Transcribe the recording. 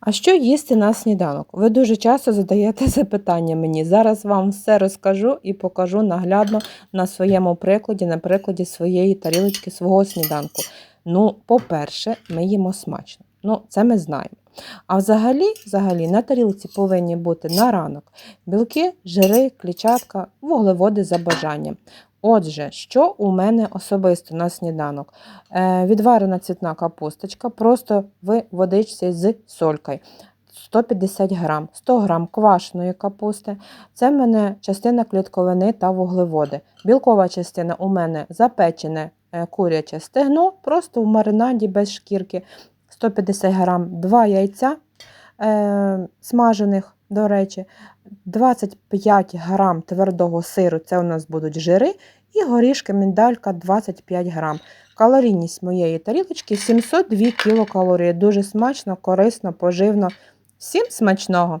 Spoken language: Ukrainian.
А що їсти на сніданок? Ви дуже часто задаєте запитання мені. Зараз вам все розкажу і покажу наглядно на своєму прикладі, на прикладі своєї тарілочки, свого сніданку. Ну, по-перше, ми їмо смачно. Ну, це ми знаємо. А взагалі, взагалі на тарілці повинні бути на ранок білки, жири, клітчатка, вуглеводи за бажанням. Отже, що у мене особисто на сніданок? Е, відварена цвітна капусточка, просто в водичці з солькою. 150 грам, 100 грам квашеної капусти. Це в мене частина клітковини та вуглеводи. Білкова частина у мене запечене е, куряче стегно, просто в маринаді без шкірки. 150 грам, 2 яйця е, смажених, до речі, 25 грам твердого сиру, це у нас будуть жири, і горішки міндалька 25 грам. Калорійність моєї тарілочки 702 кілокалорії. Дуже смачно, корисно, поживно. Всім смачного!